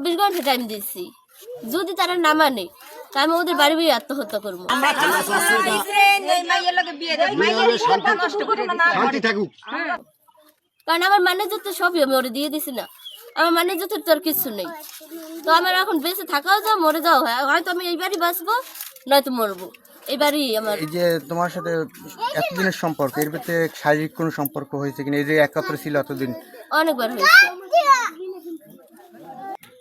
চব্বিশ ঘণ্টা টাইম দিচ্ছি যদি তারা না মানে তা আমি ওদের বাড়ি বাড়ি আত্মহত্যা করব। কারণ আমার মানে তো সবই আমি ওরে দিয়ে দিছি না। আমার মানে তো তোর কিছু নেই। তো আমার এখন বেঁচে থাকাও যা মরে যাও হয়। হয়তো আমি এইবারই বাঁচবো নয়তো মরবো। এবারই আমার এই যে তোমার সাথে এতদিনের সম্পর্ক এর ভিতরে শারীরিক কোনো সম্পর্ক হয়েছে কিনা? এই যে একত্র ছিল এতদিন। অনেকবার হয়েছে।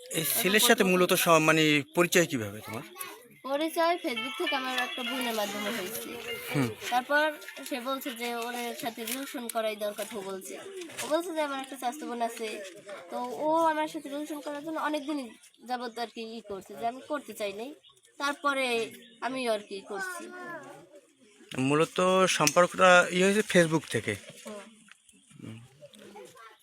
এই ছেলের সাথে মূলত স- মানে পরিচয় কীভাবে তোমার? পরিচয় ফেসবুক থেকে আমার একটা বোনের মাধ্যমে হয়েছে। তারপর সে বলছে যে ওর সাথে রিলেশন করাই দরকার ও বলছে। ও বলছে যে আমার একটা স্বাস্থ্য বোন আছে তো ও আমার সাথে রিলেশন করার জন্য অনেকদিন যাবত আর কি ই করছে যে আমি করতে চাই নাই। তারপরে আমি আর কি করছি। মূলত সম্পর্কটা ইয়ে হয়েছে ফেসবুক থেকে।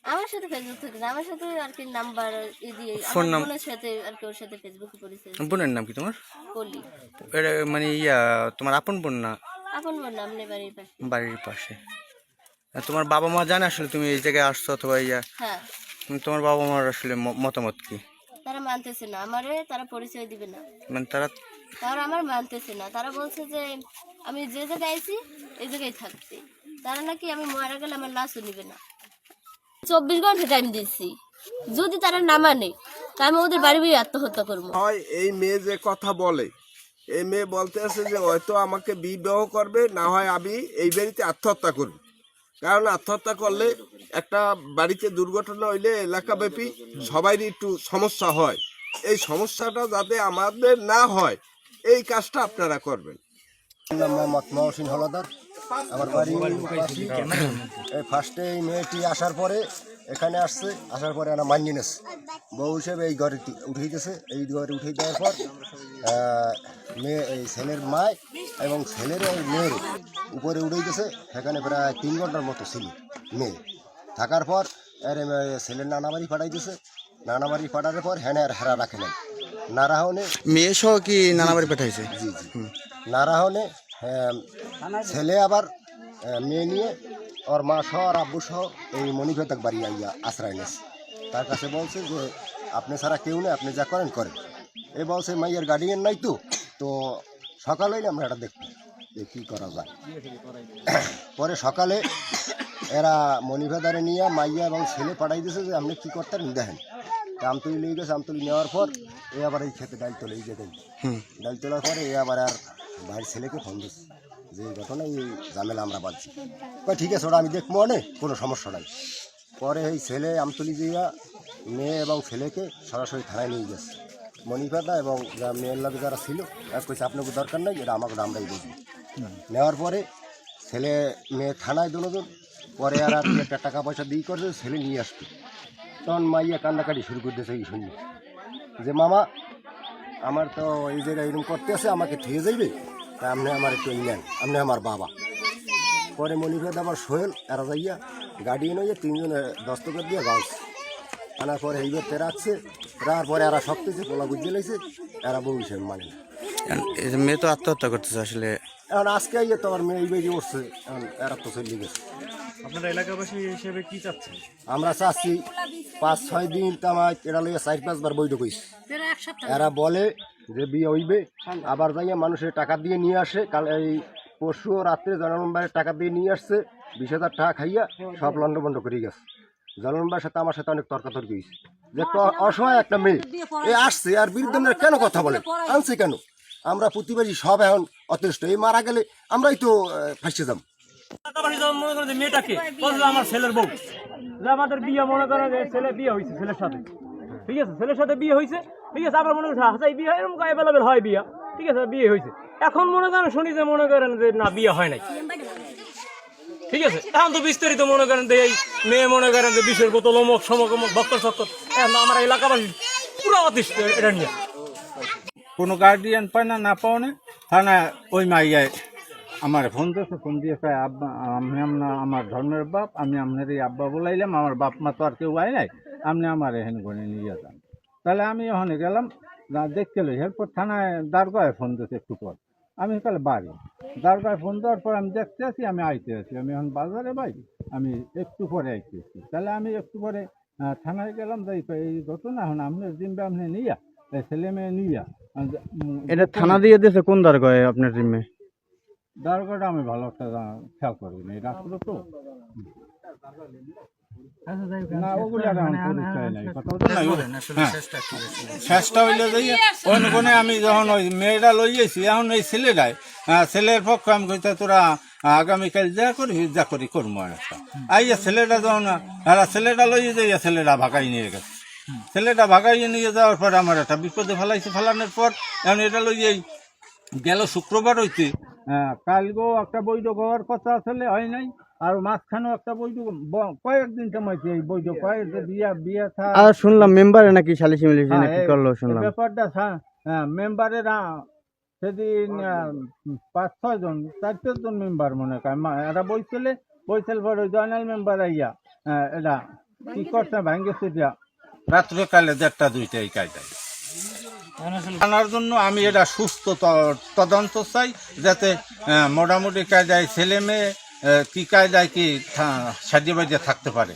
আমার সাথে ফেসবুক থেকে না, আমার সাথে আর কি নাম্বার ই দিয়ে ফোন আমার নাম- বোনের সাথে আর কি ওর সাথে ফেসবুকে পরিচয় বোনের নাম কি তোমার? করলি এটা মানে ইয়া তোমার আপন বোন না? আপন বোন নাম নেই বাড়ির পাশে। বাড়ির পাশে। আর তোমার বাবা মা জানে আসলে তুমি এই জায়গায় আসছো অথবা ইয়া? হ্যাঁ। উম, তোমার বাবা মার আসলে ম- মতামত কি? তারা মানতেছে না আমারে তারা পরিচয় দিবে না। মানে তারা তারা আমার মানতেছে না তারা বলছে যে আমি যে জায়গায় আইছি এই জায়গায় থাকতে তারা নাকি আমি মারা গেলে আমার লাশও নিবে না। চব্বিশ ঘণ্টা টাইম দিচ্ছি যদি তারা না মানে তা আমি ওদের বাড়ি বাড়ি আত্মহত্যা করব। হয় এই মেয়ে যে কথা বলে এই মেয়ে বলতে আছে যে হয়তো আমাকে বিবাহ করবে না হয় আমি এই বাড়িতে আত্মহত্যা করব। কারণ আত্মহত্যা করলে একটা বাড়িতে দুর্ঘটনা হইলে এলাকাব্যাপী সবারই একটু সমস্যা হয়। এই সমস্যাটা যাতে আমাদের না হয় এই কাজটা আপনারা করবেন। আমার মোহাম্মদ মহসিন হলাদার। আমার বাড়ি এই ফার্স্টে এই মেয়েটি আসার পরে এখানে আসছে আসার পরে আমরা মানিয়ে নেছে। বউ হিসেবে এই ঘরে উঠিয়ে দিয়েছে এই ঘরে উঠিয়ে দেওয়ার পর মেয়ে এই ছেলের মায় এবং ছেলের ওই মেয়ের উপরে উঠে গেছে সেখানে প্রায় তিন ঘণ্টার মতো ছিল মেয়ে। থাকার পর এর ছেলের নানাবাড়ি পাঠাই দিয়েছে নানাবাড়ি পাঠানোর পর হ্যাঁ আর হেরা রাখে নাই। নারাহনে মেয়ে সহ কি নানা বাড়ি পাঠাইছে? জি জি। নারাহনে হ্যাঁ, ছেলে আবার মেয়ে নিয়ে ওর মা সহ আর আব্বু সহ এই মণিভেতক বাড়ি আইয়া আশ্রয় নিয়েছে। তার কাছে বলছে যে আপনি ছাড়া কেউ নেই আপনি যা করেন করেন। এ বলছে মাইয়ের গার্ডিয়ান নাই তো তো সকাল হইলে আমরা এটা দেখব যে কী করা যায়। পরে সকালে এরা মণিভেদারে নিয়ে মাইয়া এবং ছেলে পাঠাই দিয়েছে যে আপনি কী করতেন দেখেন। আমতলি নিয়ে গেছে আমতলি নেওয়ার পর এ আবার এই খেতে ডাল তোলে এই যে ডাল তোলার পরে এ আবার আর বাড়ির ছেলেকে ফোন দিচ্ছে যে ঘটনা, এই ঝামেলা আমরা বাঁধছি। ঠিক আছে ওটা আমি দেখব অনেক কোনো সমস্যা নাই। পরে এই ছেলে আমতলি দিয়া মেয়ে এবং ছেলেকে সরাসরি থানায় নিয়ে গেছে। মণিপাদা এবং যা মেয়ের লোক যারা ছিল এক কইছে আপনাকে দরকার নাই এটা আমাকে আমরাই বুঝি নেওয়ার পরে ছেলে, মেয়ে থানায় দুজন, পরে আর একটা টাকা পয়সা দিয়ে করছে ছেলে নিয়ে আসবে তখন মাইয়া কান্নাকাটি শুরু করে দিয়েছে এই শুনি। যে, মামা আমার তো এই জায়গায় এরকম করতে আছে আমাকে থুয়ে যাইবে? তা আপনি আমার একটু নেন আপনি আমার বাবা। পরে মণিপদ আবার সোহেল এরা যাইয়া গাড়ি এনে তিনজনে দস্তকর দিয়ে গাছ আনার পরে এই বেরতে রাখছে রাখার পরে এরা সব কিছু পোলা বুঝিয়ে লাইছে এরা বউ হিসেবে মানে না। মেয়ে তো আত্মহত্যা করতেছে আসলে এখন আজকে আইয়ে তো আমার মেয়ে এই বেরিয়ে উঠছে এখন এরা তো চলে গেছে। আপনারা এলাকাবাসী হিসেবে কি চাচ্ছেন? আমরা চাচ্ছি পাঁচ ছয় দিন তো আমার এরা লইয়া চার পাঁচবার বৈঠক হয়েছে এরা বলে যে বিয়ে হইবে আবার যাইয়া মানুষের টাকা দিয়ে নিয়ে আসে কাল এই পরশু রাত্রে জনমবারের টাকা দিয়ে নিয়ে আসছে বিশ হাজার টাকা খাইয়া সব লন্ডভন্ড করে গেছে। জনমবার সাথে আমার সাথে অনেক তর্কাতর্কি হয়েছে যে একটা অসহায় একটা মেয়ে এ আসছে আর বিরুদ্ধে কেন কথা বলে? আনছে কেন? আমরা প্রতিবারই সব এখন অতিষ্ঠ। এই মারা গেলে আমরাই তো ফাঁসে যাব। ঠিক আছে? হয় হয় এখন মনে করেন, শুনি যে মনে করেন যে না, বিয়ে হয় নাই। ঠিক আছে? এখন তো বিস্তারিত মনে করেন যে এই মেয়ে মনে করেন যে বিষের বোতল, অমুক, সমক বক্কর সক্কর আমার এলাকাবাসী পুরো অতিষ্ঠ, এটা নিয়ে। কোনো গার্ডিয়ান পায় না না পাও না ওই মাইয়ায় আমার ফোন দিয়েছে ফোন দিয়ে আব্বা আমি আপনার আমার ধর্মের বাপ আমি আপনার এই আব্বা বলাইলাম আমার বাপ মা তো আর কেউ আয় নাই আপনি আমার এখানে করে নিয়ে যান। তাহলে আমি ওখানে গেলাম দেখতে এলো এরপর থানায় দারগায় ফোন দিয়েছে একটু পর। আমি তাহলে বাড়ি দারগায় ফোন দেওয়ার পর আমি দেখতে আছি আমি আইতে আছি আমি এখন বাজারে বাইরে আমি একটু পরে আইতে আসি। তাহলে আমি একটু পরে থানায় গেলাম যাই এই ঘটনা এখন আপনার জিম্বে আপনি নিয়া ছেলে মেয়ে নিয়া এটা থানা দিয়ে দিয়েছে কোন দরগায় আপনার জিম্মে দরকারটা আমি ভালো একটা খেয়াল করি না তো। না ওগুলো আর আমার পরিচয় নাই কথা বলতে নাই ও- হ্যাঁ। শেষটা হইলে যাই অন্য আমি যখন ওই মেয়েটা লইয়েছি এখন এই ছেলেটাই ছেলের পক্ষে আমি কইতে তোরা আগামীকাল যা করি যা করি করব একটা। আইয়া ছেলেটা যখন ছেলেটা লইয়ে যাইয়া ছেলেটা ভাগাই নিয়ে গেছে। ছেলেটা ভাগাইয়ে নিয়ে যাওয়ার পর আমার একটা বিপদে ফেলাইছে ফেলানোর পর এখন এটা লইয়েই গেল শুক্রবার হইতে আহ, কালকেও একটা বৈঠক হওয়ার কথা আসলে হয় নাই আর মাঝখানেও একটা বৈঠক ব- কয়েকদিন সময়ছে এই বৈঠক কয়েক বিয়া বিয়া থা আর শুনলাম মেম্বারে নাকি সালিশি মিলিশি হ্যাঁ, নাকি করল শুনলাম। ব্যাপারটা হ্যাঁ, মেম্বারেরা সেদিন পাঁচ ছয় জন চার জন মেম্বার মনে করে মা- এরা বইছিলে বইছিল পরে জয়নাল মেম্বার আইয়া আহ, এরা কি করছে ভাঙ্গে সুটিয়া রাত্রে কালে দেড়টা দুইটা এই কায়দায় জানার জন্য আমি এটা সুস্থ তদন্ত চাই যাতে মোটামুটি কায়দায় ছেলে মেয়ে কী কি কায়দায় কি সাজিয়ে বাজিয়ে থাকতে পারে।